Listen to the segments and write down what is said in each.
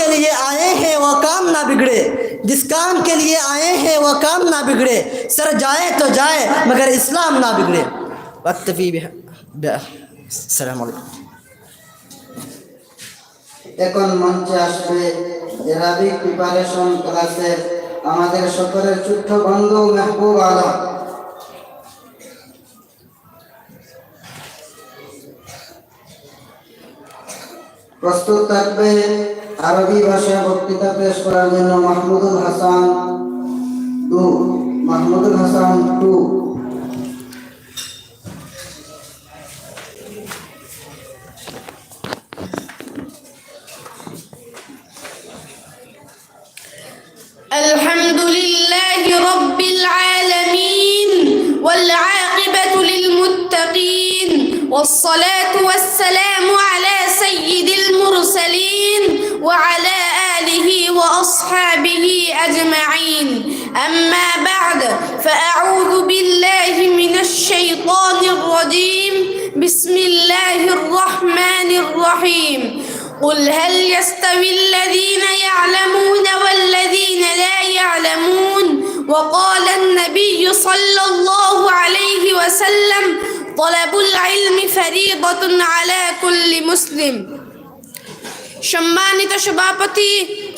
کے لیے آئے ہیں وہ کام نہ بگڑے۔ جس کام کے لیے آئے ہیں وہ کام نہ بگڑے۔ سر جائے تو جائے، مگر اسلام نہ بگڑے۔ وقت بھی السلام علیکم۔ এখন মঞ্চে আসবে অ্যারাবিক প্রিপারেশন ক্লাসের আমাদের সকলের ছোট্ট বন্ধু মেহবুব আলম। প্রস্তুত থাকবে আরবি ভাষায় বক্তৃতা পেশ করার জন্য মাহমুদুল হাসান টু মাহমুদুল হাসান টু بسم الله الرحمن الرحيم قل هل يستوي الذين يعلمون والذين لا يعلمون وقال النبي صلى الله عليه وسلم طلب العلم فريضة على كل مسلم সম্মানিত সভাপতি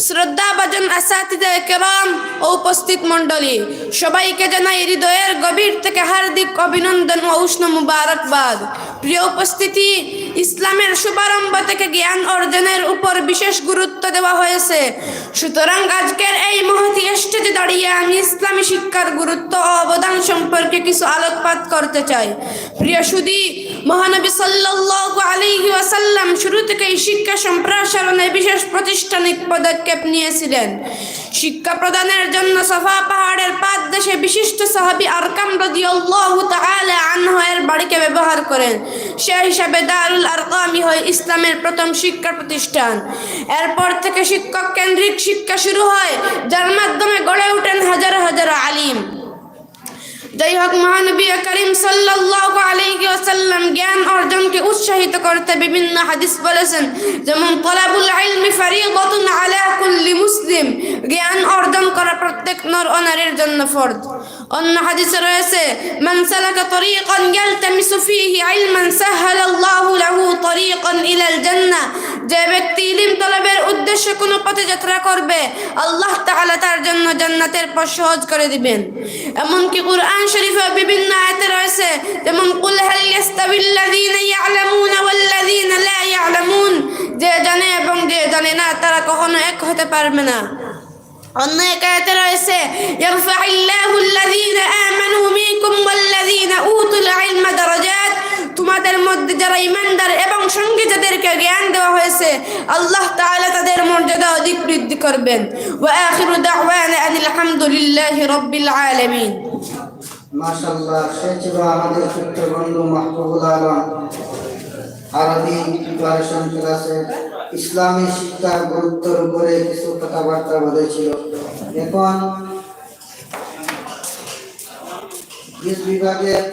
শ্রদ্ধাভাজন আসাতিদা কেরাম ও উপস্থিত মণ্ডলী। সবাইকে জানাই হৃদয়ের গভীর থেকে হার্দিক অভিনন্দন ও উষ্ণ মুবারকবাদ। প্রিয় উপস্থিতি, ইসলামের শুভারম্ভ থেকে জ্ঞান অর্জনের উপর বিশেষ গুরুত্ব দেওয়া হয়েছে। সুতরাং আজকের এই মহতি স্টেজে দাঁড়িয়ে আমি ইসলামী শিক্ষার গুরুত্ব ও অবদান সম্পর্কে কিছু আলোকপাত করতে চাই। প্রিয় সুদী মহানবী সাল্লাল্লাহু আলাইহি ওয়াসাল্লাম শুরু থেকেই শিক্ষা সম্প্রসারণে বিশেষ প্রতিষ্ঠানিক পদক্ষেপ নিয়েছিলেন। শিক্ষা প্রদানের জন্য সফা পাহাড়ের পাদ দেশে বিশিষ্ট সাহাবি আরকাম বাড়িকে ব্যবহার করেন। সে হিসাবে দারুল আরকামি হয় ইসলামের প্রথম শিক্ষা প্রতিষ্ঠান। এরপর থেকে শিক্ষক কেন্দ্রিক শিক্ষা শুরু হয়, যার মাধ্যমে গড়ে যাই হোক মহানবী করিম সাল্লাল্লাহু আলাইহি ওয়াসাল্লাম জ্ঞান অর্জনকে উৎসাহিত করতে বিভিন্ন হাদিস বলেছেন। যেমন, তলাবুল ইলমি ফারিদাতুন আলা কুল্লি মুসলিম। জ্ঞান অর্জন করা প্রত্যেক নর ও জন্য ফরজ। অন্য হাদিসে রয়েছে, মান সালাকা তরিকান ইয়ালতামিসু ফীহি ইলমান সাহালাল্লাহু লাহু তরিকান ইলাল জান্নাহ যে ব্যক্তি ইলম তলবের উদ্দেশ্যে কোনো পথে যাত্রা করবে, আল্লাহ তাআলা তার জন্য জান্নাতের পথ সহজ করে দিবেন। এমনকি কুরআন শরীফে বিভিন্ন আয়াতে রয়েছে, যেমন, কুল হাল ইয়াস্তাবিল্লাযীনা ইয়ালামুনা ওয়াল্লাযীনা লা ইয়ালামুন যে জানে এবং যে জানে না, তারা কখনো এক হতে পারবে না। অন্য এক আয়াতে রয়েছে ইয়ারফাইল্লাহু আল্লাযীনা আমানু মিনকুম ওয়াল্লাযীনা উতুল ইলমা দারাজাত। তোমাদের মধ্যে যারা ইমানদার এবং সঙ্গে যাদেরকে জ্ঞান দেওয়া হয়েছে, আল্লাহ তাআলা তাদের মর্যাদা অধিক বৃদ্ধি করবেন। ওয়া আখিরু দাওয়ানা আনিল হামদুলিল্লাহি রাব্বিল আলামিন। মাশাল্লাহ সে ছিল আমাদের ছোট্ট বন্ধু মাহবুবুল আলম। আরবি প্রিপারেশন ক্লাসে ইসলামী শিক্ষার গুরুত্বের উপরে কিছু কথাবার্তা বলেছিল। এখন হিজ বিভাগের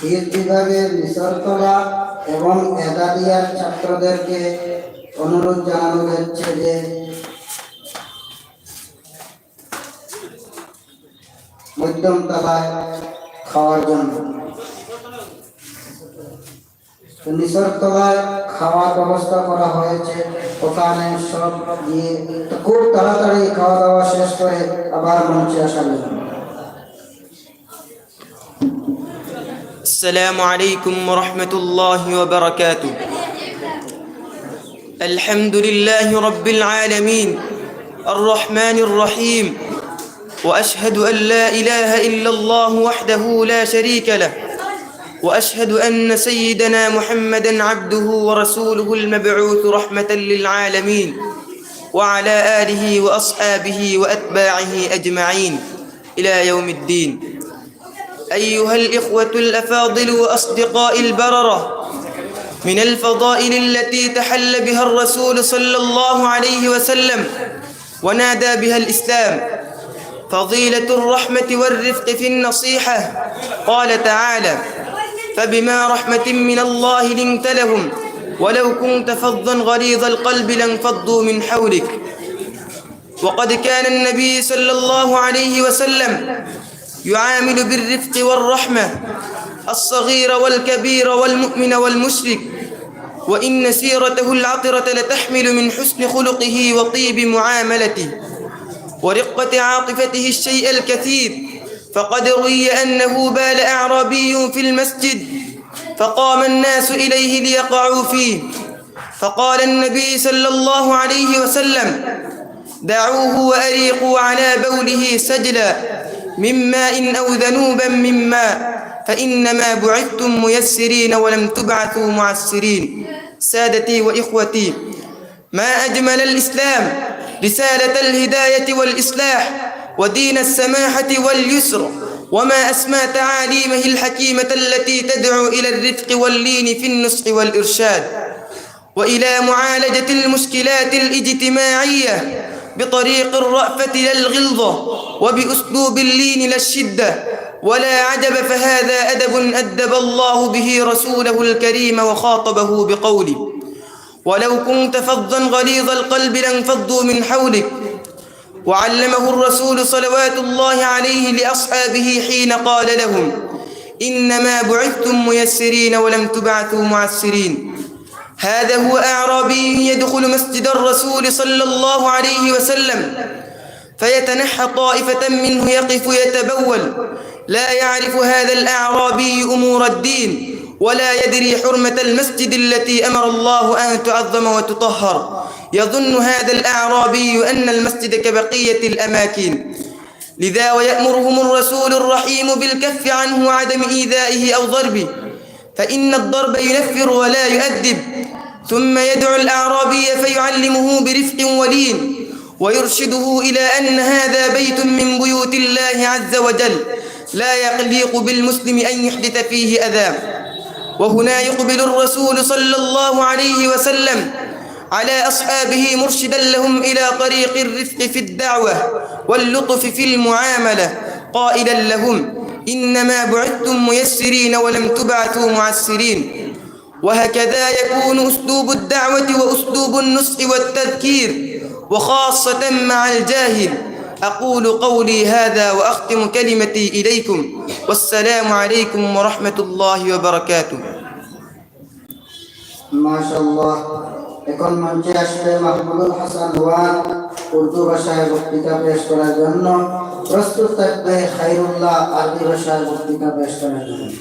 হিজ বিভাগের নিসর্গলা এবং এদাদিয়ার ছাত্রদেরকে অনুরোধ জানানো হচ্ছে যে মধ্যম তলায় খাওয়ার জন্য। নিসর্গতলায় খাওয়ার ব্যবস্থা করা হয়েছে। ওখানে সব দিয়ে খুব তাড়াতাড়ি খাওয়া দাওয়া শেষ করে আবার মঞ্চে আসা السلام عليكم ورحمة الله وبركاته الحمد لله رب العالمين الرحمن الرحيم وأشهد أن لا إله إلا الله وحده لا شريك له وأشهد أن سيدنا محمدا عبده ورسوله المبعوث رحمة للعالمين وعلى آله وأصحابه وأتباعه أجمعين إلى يوم الدين. أيها الإخوة الأفاضل وأصدقاء البررة من الفضائل التي تحل بها الرسول صلى الله عليه وسلم ونادى بها الإسلام فضيلة الرحمة والرفق في النصيحة قال تعالى فبما رحمة من الله لنت لهم. ولو كنت فظا غليظ القلب لانفضوا من حولك. وقد كان النبي صلى الله عليه وسلم يعامل بالرفق والرحمة الصغير والكبير والمؤمن والمشرك. وإن سيرته العطرة لتحمل من حسن خلقه وطيب معاملته. ورقة عاطفته الشيء الكثير. فقد روي أنه بال أعرابي في المسجد فقام الناس إليه ليقعوا فيه. فقال النبي صلى الله عليه وسلم دعوه وأريقوا على بوله سجلا من ماء أو ذنوبا من ماء فإنما بعثتم ميسرين ولم تبعثوا معسرين. سادتي وإخوتي ما أجمل الإسلام رسالة الهداية والإصلاح ودين السماحة واليسر وما أسمى تعاليمه الحكيمة التي تدعو إلى الرفق واللين في النصح والإرشاد وإلى معالجة المشكلات الاجتماعية بطريق الرأفة لا الغلظة وبأسلوب اللين لا الشدة ولا عجب فهذا أدب أدب الله به رسوله الكريم وخاطبه بقوله ولو كنت فظا غليظ القلب لانفضوا من حولك وعلمه الرسول صلوات الله عليه لأصحابه حين قال لهم إنما بعثتم ميسرين ولم تبعثوا معسرين. هذا هو أعرابي يدخل مسجد الرسول صلى الله عليه وسلم فيتنحى طائفة منه يقف يتبول. لا يعرف هذا الأعرابي أمور الدين ولا يدري حرمة المسجد التي أمر الله أن تعظم وتطهر. يظن هذا الأعرابي أن المسجد كبقية الأماكن. لذا ويأمرهم الرسول الرحيم بالكف عنه وعدم إيذائه أو ضربه. فإن الضرب ينفر ولا يؤدب. ثم يدعو الأعرابي فيعلمه برفق ولين. ويرشده إلى أن هذا بيت من بيوت الله عز وجل. لا يليق بالمسلم أن يحدث فيه أذى. وهنا يقبل الرسول صلى الله عليه وسلم على أصحابه مرشدا لهم إلى طريق الرفق في الدعوة واللطف في المعاملة. قائلا لهم إنما بعثتم ميسرين ولم تبعثوا معسرين. وهكذا يكون أسلوب الدعوة وأسلوب النصح والتذكير وخاصة مع الجاهل. أقول قولي هذا وأختم كلمتي إليكم. والسلام عليكم ورحمة الله وبركاته. ما شاء الله. এখন মঞ্চে আসবে মাহমুদুল হাসান ওয়ান উর্দু ভাষায় বক্তৃতা পেশ করার জন্য প্রস্তুত থাকবে খাইরুল্লাহ আরবি ভাষায় বক্তৃতা পেশ করার জন্য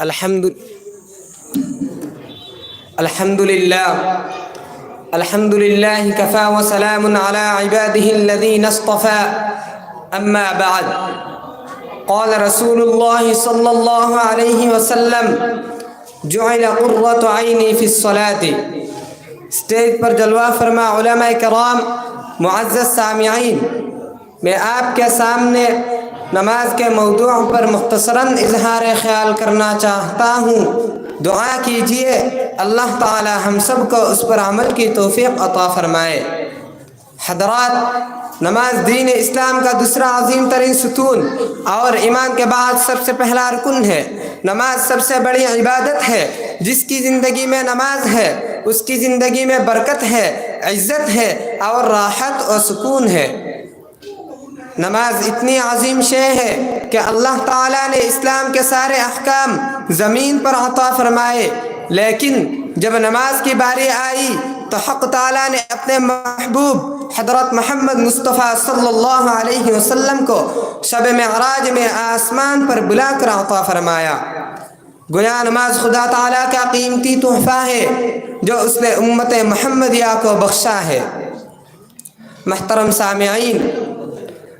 الحمد الحمد لله الحمد لله كفى وسلام على عباده الذين اصطفى أما بعد قال رسول الله صلى الله عليه وسلم جعل قرۃ عینی فی الصلاۃ اسٹیج پر جلوہ فرما علماء کرام، معزز سامعین، میں آپ کے سامنے نماز کے موضوع پر مختصراً اظہار خیال کرنا چاہتا ہوں۔ دعا کیجیے، اللہ تعالی ہم سب کو اس پر عمل کی توفیق عطا فرمائے۔ حضرات، نماز دین اسلام کا دوسرا عظیم ترین ستون اور ایمان کے بعد سب سے پہلا رکن ہے۔ نماز سب سے بڑی عبادت ہے، جس کی زندگی میں نماز ہے، اس کی زندگی میں برکت ہے، عزت ہے اور راحت اور سکون ہے۔ نماز اتنی عظیم شے ہے کہ اللہ تعالیٰ نے اسلام کے سارے احکام زمین پر عطا فرمائے، لیکن جب نماز کی باری آئی تو حق تعالیٰ نے اپنے محبوب حضرت محمد مصطفیٰ صلی اللہ علیہ وسلم کو شب عراج میں آسمان پر بلا کر عطا فرمایا۔ گویا نماز خدا تعالیٰ کا قیمتی تحفہ ہے جو اس نے امت محمدیہ کو بخشا ہے۔ محترم سامعین،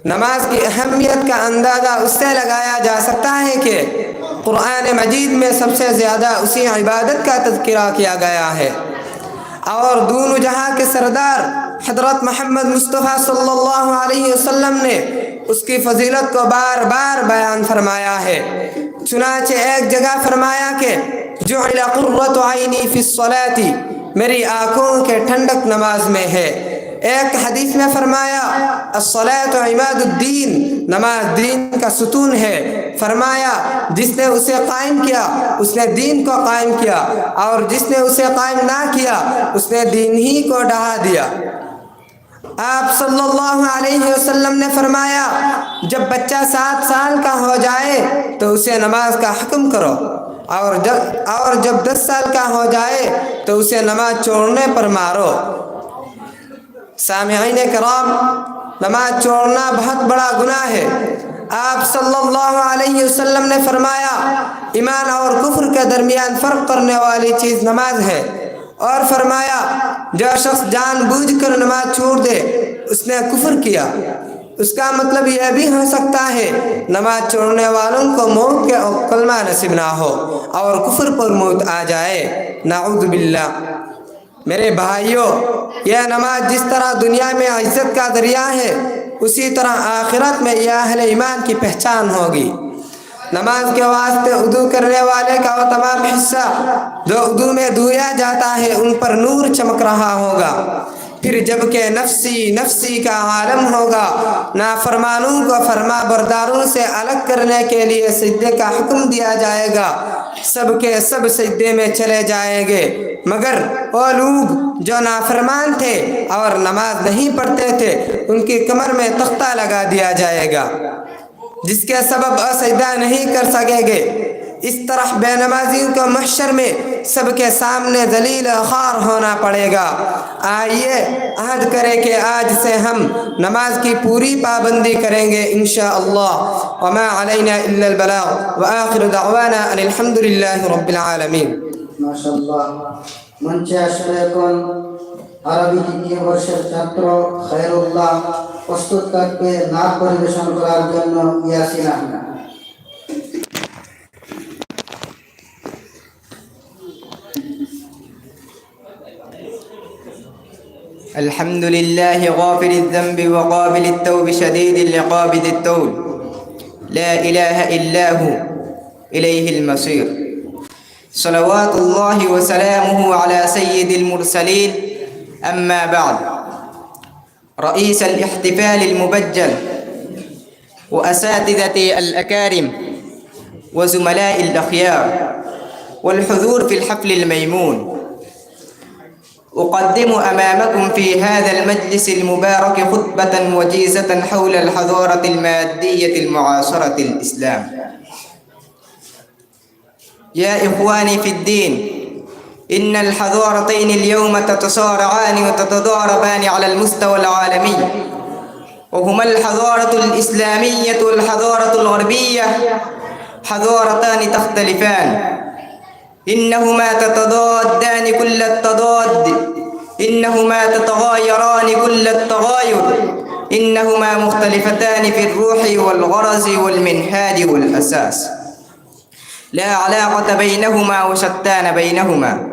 نماز کی اہمیت کا اندازہ اس سے لگایا جا سکتا ہے کہ قرآن مجید میں سب سے زیادہ اسی عبادت کا تذکرہ کیا گیا ہے۔ اور دونوں جہاں کے سردار حضرت محمد مصطفیٰ صلی اللہ علیہ وسلم نے اس کی فضیلت کو بار بار بیان فرمایا ہے۔ چنانچہ ایک جگہ فرمایا کہ جو قرۃ عینی فی الصلاتی میری آنکھوں کے ٹھنڈک نماز میں ہے۔ ایک حدیث میں فرمایا الصلاة عماد الدین، نماز دین کا ستون ہے۔ فرمایا، جس نے اسے قائم کیا، اس نے دین کو قائم کیا، اور جس نے اسے قائم نہ کیا، اس نے دین ہی کو ڈہا دیا۔ آپ صلی اللہ علیہ وسلم نے فرمایا، جب بچہ سات سال کا ہو جائے، تو اسے نماز کا حکم کرو۔ اور جب اور جب دس سال کا ہو جائے، تو اسے نماز چھوڑنے پر مارو۔ سامعین کرام، نماز چھوڑنا بہت بڑا گناہ ہے۔ آپ صلی اللہ علیہ وسلم نے فرمایا، ایمان اور کفر کے درمیان فرق کرنے والی چیز نماز ہے۔ اور فرمایا، جو شخص جان بوجھ کر نماز چھوڑ دے، اس نے کفر کیا۔ اس کا مطلب یہ بھی ہو سکتا ہے، نماز چھوڑنے والوں کو موت کے کلمہ نصیب نہ ہو اور کفر پر موت آ جائے۔ نعوذ باللہ۔ میرے بھائیوں یہ نماز جس طرح دنیا میں عزت کا ذریعہ ہے اسی طرح آخرت میں یہ اہل ایمان کی پہچان ہوگی۔ نماز کے واسطے اردو کرنے والے کا وہ تمام حصہ جو اردو میں دھویا جاتا ہے، ان پر نور چمک رہا ہوگا۔ پھر جبکہ نفسی نفسی کا عالم ہوگا، نافرمانوں کو فرما برداروں سے الگ کرنے کے لیے سجدے کا حکم دیا جائے گا۔ سب کے سب سجدے میں چلے جائیں گے۔ مگر وہ لوگ جو نافرمان تھے اور نماز نہیں پڑھتے تھے، ان کی کمر میں تختہ لگا دیا جائے گا۔ جس کے سبب اسجدہ نہیں کر سکیں گے اس طرح بے نمازیوں کا محشر میں سب کے سامنے ذلیل خوار ہونا پڑے گا۔ آئیے عہد کرے کہ آج سے ہم نماز کی پوری پابندی کریں گے انشاءاللہ۔ وما علینا الا البلاغ۔ وآخر دعوانا ان الحمدللہ رب العالمین۔ ماشاءاللہ۔ منچے ورشت আরবি خیر اللہ ছাত্র کر کے থাকবে پر دشان قرار جنو یاسین احمد۔ الحمد لله غافر الذنب وقابل التوب شديد العقاب ذي الطول لا إله إلا هو إليه المصير. صلوات الله وسلامه على سيد المرسلين. أما بعد. رئيس الاحتفال المبجل وأساتذة الأكارم وزملاء الأخيار والحضور في الحفل الميمون. أقدم أمامكم في هذا المجلس المبارك خطبة وجيزة حول الحضارة المادية المعاصرة الإسلام. يا إخواني في الدين إن الحضارتين اليوم تتصارعان وتتضاربان على المستوى العالمي. وهما الحضارة الإسلامية والحضارة الغربية حضارتان تختلفان. إنهما تتضادان كل التضاد. إنهما تتغايران كل التغاير. إنهما مختلفتان في الروح والغرز والمنهاج والأساس. لا علاقة بينهما وشتان بينهما.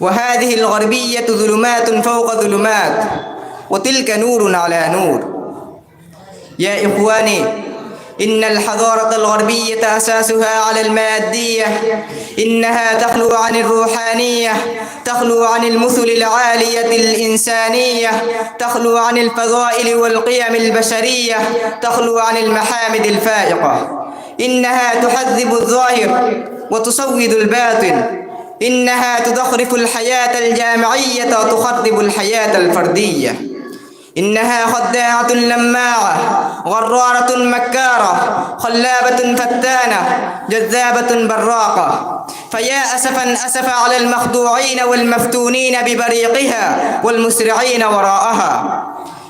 وهذه الغربية ظلمات فوق ظلمات. وتلك نور على نور. يا إخواني إن الحضارة الغربية أساسها على المادية إنها تخلو عن الروحانية تخلو عن المثل العالية الإنسانية تخلو عن الفضائل والقيم البشرية تخلو عن المحامد الفائقة. إنها تحذب الظاهر وتصود الباطن. إنها تزخرف الحياة الجامعية وتخرب الحياة الفردية. إنها خداعة لماعة غرارة مكارة خلابة فتانة جذابة براقة. فيا أسفا أسف على المخدوعين والمفتونين ببريقها والمسرعين وراءها.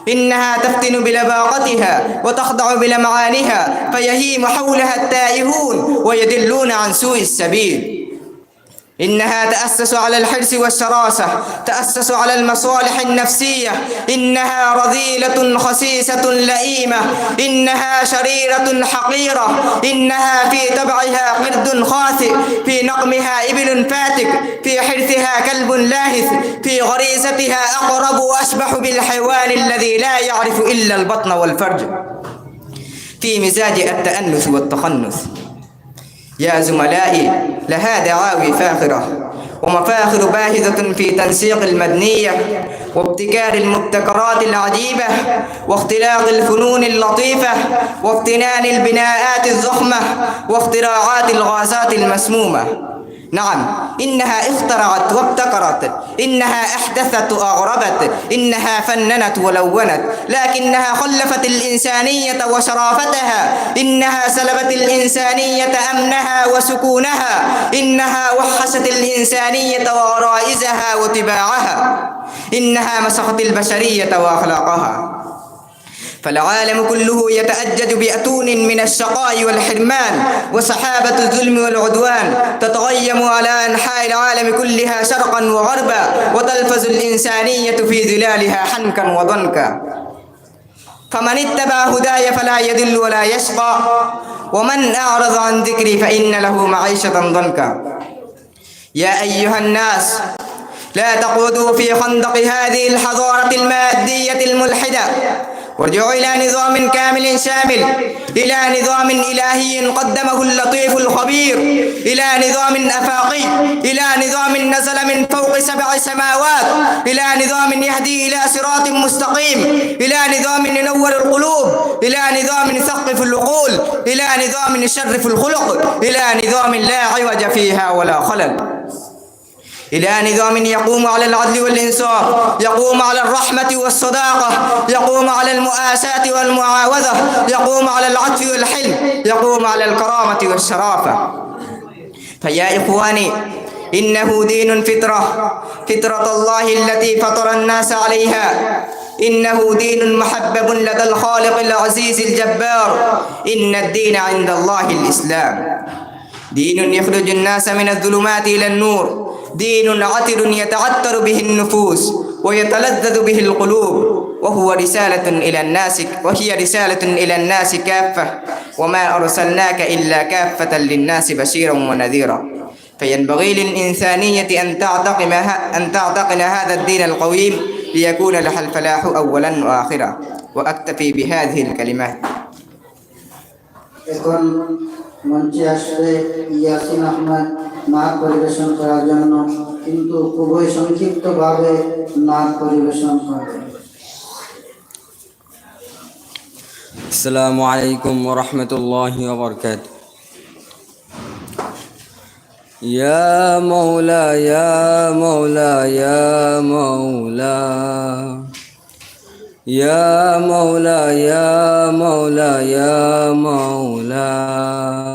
إنها تفتن بلباقتها وتخضع بلمعانها فيهيم حولها التائهون ويدلون عن سوء السبيل. إنها تأسس على الحرص والشراسة تأسس على المصالح النفسية. إنها رذيلة خسيسة لئيمة. إنها شريرة حقيرة. إنها في تبعها قرد خاثئ في نقمها إبل فاتك. في حرثها كلب لاهث. في غريزتها أقرب وأشبح بالحيوان الذي لا يعرف إلا البطن والفرج. في مزاج التأنث والتخنث. يا زملائي لها دعاوي فاخرة. ومفاخر باهظة في تنسيق المدنية وابتكار المبتكرات العجيبة واختلاق الفنون اللطيفة وافتنان البناءات الضخمة واختراعات الغازات المسمومة. نعم. إنها اخترعت وابتكرت. إنها أحدثت وأغربت. إنها فننت ولونت. لكنها خلفت الإنسانية وشرافتها. إنها سلبت الإنسانية أمنها وسكونها. إنها وحشت الإنسانية وغرائزها وطباعها إنها مسخت البشرية وأخلاقها. فالعالم كله يتأجج بأتون من الشقاء والحرمان وسحابة الظلم والعدوان تتغيم على أنحاء العالم كلها شرقا وغربا وتلفز الإنسانية في ظلالها حنكا وضنكا. فمن اتبع هداي فلا يضل ولا يشقى ومن أعرض عن ذكري فإن له معيشة ضنكا. يا أيها الناس لا تقعدوا في خندق هذه الحضارة المادية الملحدة. وارجعوا إلى نظام كامل شامل إلى نظام إلهي قدمه اللطيف الخبير إلى نظام أفاقي إلى نظام نزل من فوق سبع سماوات إلى نظام يهدي إلى صراط مستقيم إلى نظام ينور القلوب إلى نظام يثقف العقول إلى نظام يشرف الخلق إلى نظام لا عوج فيها ولا خلل. إلى نظام يقوم على العدل والإنصاف يقوم على الرحمة والصداقة يقوم على المؤاساة والمعاوذة يقوم على العطف والحلم يقوم على الكرامة والشرافة. فيا إخواني إنه دين فطرة فطرة الله التي فطر الناس عليها. إنه دين محبب لدى الخالق العزيز الجبار. إن الدين عند الله الإسلام. دين يخرج الناس من الظلمات إلى النور. دين عطر يتعطر به النفوس ويتلذذ به القلوب وهو رسالة إلى الناس وهي رسالة إلى الناس كافة وما أرسلناك إلا كافة للناس بشيرا ونذيرا فينبغي للإنسانية أن تعتقم أن تعتقن هذا الدين القويم ليكون لها الفلاح أولا وآخرا وأكتفي بهذه الكلمات এখন মঞ্চে আসবে ইয়াসিন আহমেদ নাচ পরিবেশন করার জন্য কিন্তু খুবই সংক্ষিপ্তভাবে নাচ পরিবেশন করবে السلام عليكم ورحمة الله وبركاته يا مولا يا مولا يا مولا يا مولا يا مولا يا مولا اے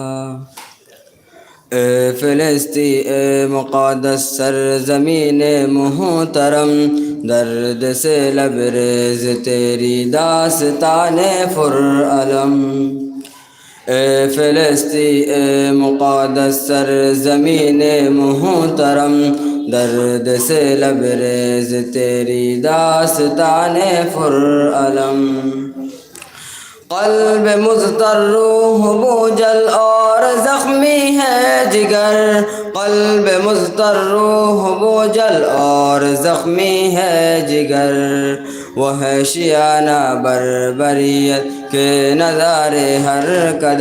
فلسطی مقدس سرزمین محترم درد سے لبریز تیری داستان فر علم اے فلسطی مقدس سرزمین محترم درد سے لبریز تیری داستان فر علم قلب مزدر روح بوجل اور زخمی ہے جگر۔ قلب مزدر روح بوجل اور زخمی ہے جگر۔ وہ ہے شیانہ بربریت کے نظارے ہر قدم۔